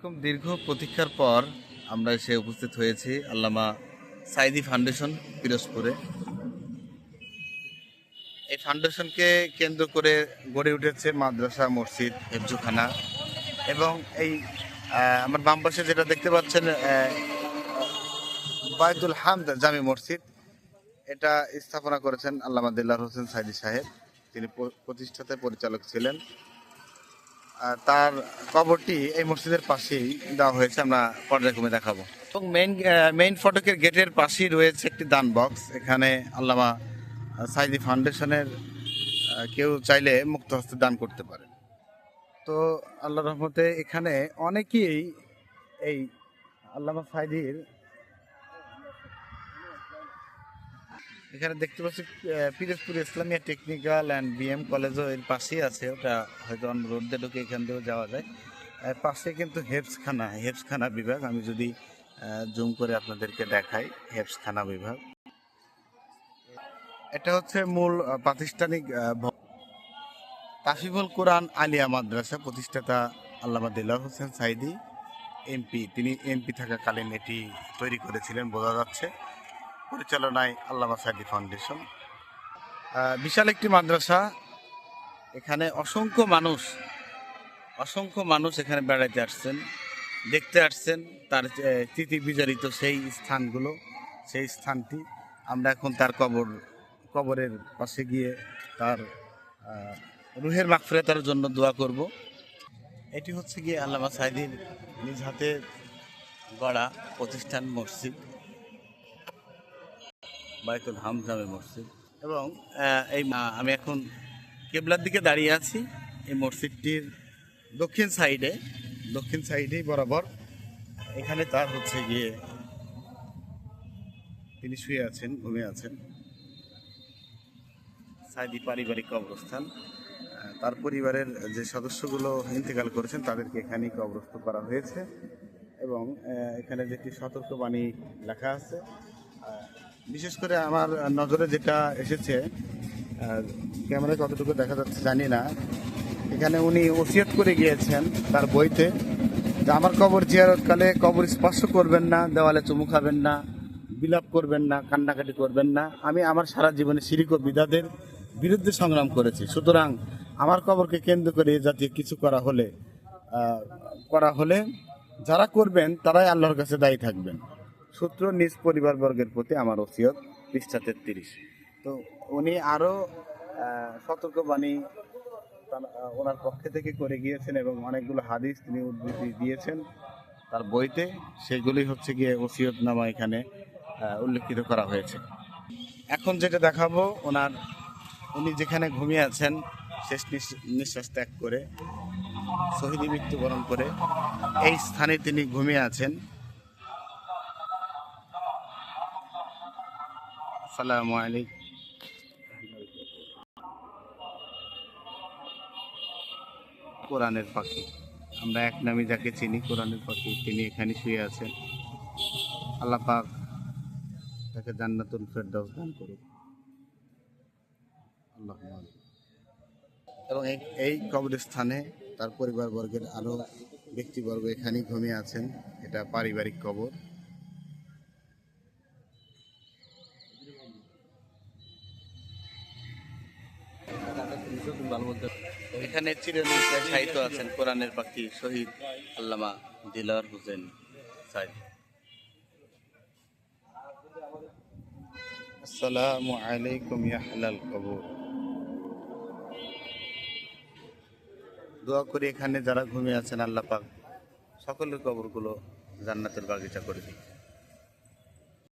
এরকম দীর্ঘ প্রতীক্ষার পর আমরা এসে উপস্থিত হয়েছি আল্লামা সাইদি ফাউন্ডেশন, পিরোজপুরে। এই ফাউন্ডেশনকে কেন্দ্র করে গড়ে উঠেছে মাদ্রাসা, মসজিদ, হেফজুখানা এবং এই আমার বাম পাশে যেটা দেখতে পাচ্ছেন বায়দুল হামদ জামি মসজিদ। এটা স্থাপনা করেছেন আল্লামা দিল্লার হোসেন সাইদি সাহেব। তিনি প্রতিষ্ঠাতা পরিচালক ছিলেন। তার কবরটি এই মসজিদের পাশেই দেওয়া হয়েছে, আমরা পর্যায়ক্রমে দেখাবো। এবং মেইন মেইন ফটকের গেটের পাশেই রয়েছে একটি দান বক্স এখানে আল্লামা সাইদি ফাউন্ডেশনের কেউ চাইলে মুক্ত হস্তে দান করতে পারে। তো আল্লাহ রহমতে এখানে অনেকেই এই আল্লামা সাইদির এখানে দেখতে পাচ্ছি Pirojpur Islamia technical and BM কলেজও এর পাশেই আছে। ওটা হয়তো অন্য রোড দিয়ে ঢুকে এখান দিয়েও যাওয়া যায়। পাশে কিন্তু হেফসখানা হেফসখানা বিভাগ। আমি যদি জুম করে আপনাদেরকে দেখাই, হেফসখানা বিভাগ। এটা হচ্ছে মূল প্রাতিষ্ঠানিক তাফিফুল কোরআন আলিয়া মাদ্রাসা প্রতিষ্ঠাতা আল্লামা দিল্লার হোসেন সাইদি, এমপি। তিনি এমপি থাকাকালীন এটি তৈরি করেছিলেন, বোঝা যাচ্ছে। পরিচালনায় আল্লামা সাইদি ফাউন্ডেশন। বিশাল একটি মাদ্রাসা। এখানে অসংখ্য মানুষ অসংখ্য মানুষ এখানে বেড়াইতে আসছেন, দেখতে আসছেন তার স্মৃতি বিজড়িত সেই স্থানগুলো, সেই স্থানটি। আমরা এখন তার কবর, কবরের পাশে গিয়ে তার রুহের মাগফিরাতের জন্য দোয়া করব। এটি হচ্ছে গিয়ে আল্লামা সাইদির নিজ হাতে গড়া প্রতিষ্ঠান মসজিদ। বাইতুল হামজামে মসজিদ। এবং এই আমি এখন কেবলার দিকে দাঁড়িয়ে আছি এই মসজিদটির দক্ষিণ সাইডে। দক্ষিণ সাইডেই বরাবর। এখানে তার হচ্ছে গিয়ে তিনি শুয়ে আছেন ঘুমে আছেন। সাইদি পারিবারিক কবরস্থান। তার পরিবারের যে সদস্যগুলো ইন্তেকাল করেছেন, তাদেরকে এখানেই কবরস্থ করা হয়েছে। এবং এখানে যেটি সতর্কবাণী লেখা আছে বিশেষ করে আমার নজরে যেটা এসেছে ক্যামেরায় কতটুকু দেখা যাচ্ছে জানি না। এখানে উনি ওসিয়ত করে গিয়েছেন তার বইতে যে আমার কবর জিয়ারতকালে কবর স্পর্শ করবেন না, দেওয়ালে চুমু খাবেন না, বিলাপ করবেন না, কান্নাকাটি করবেন না। আমি আমার সারা জীবনে শিরিক ও বিদাদের বিরুদ্ধে সংগ্রাম করেছি। সুতরাং আমার কবরকে কেন্দ্র করে এ জাতীয় কিছু করা হলে করা হলে যারা করবেন তারাই আল্লাহর কাছে দায়ী থাকবেন। সূত্র নিজ পরিবারবর্গের প্রতি আমার ওসিয়ত, পৃষ্ঠা তেত্রিশ। তো উনি আরও সতর্কবাণী তার- ওনার পক্ষে থেকে করে গিয়েছেন এবং অনেকগুলো হাদিস তিনি উদ্ধৃতি দিয়েছেন তার বইতে। সেগুলি হচ্ছে গিয়ে ওসিয়ত নামা এখানে উল্লেখিত করা হয়েছে। এখন যেটা দেখাবো, ওনার, উনি যেখানে ঘুমিয়ে আছেন, শেষ নিঃশ্বাস ত্যাগ করে, শহীদ মৃত্যুবরণ করে, এই স্থানে তিনি ঘুমিয়ে আছেন। আসসালামু আলাইকুম। কোরআনের পাখি। আমরা এক নামে যাকে চিনি, কোরআনের পাখি। তিনি এখানে শুয়ে আছেন। আল্লাহ পাক তাকে জান্নাতুল ফেরদাউস দান করুক। আল্লাহ এবং এই এই কবরস্থানে তার পরিবারবর্গের আরও ব্যক্তিবর্গ এখানেই ঘুমিয়ে আছেন। এটা পারিবারিক কবর। এখানে চিরদিন সাহিত্য আছেন কোরআনের পাখি শহীদ আল্লামা দিলার হোসেন সাইদ আসসালামু আলাইকুম ইয়া হালাল কবর। দোয়া করি এখানে যারা ঘুমিয়ে আছেন, আল্লাহ পাক সকলের কবরগুলো জান্নাতের বাগিচা করে দিন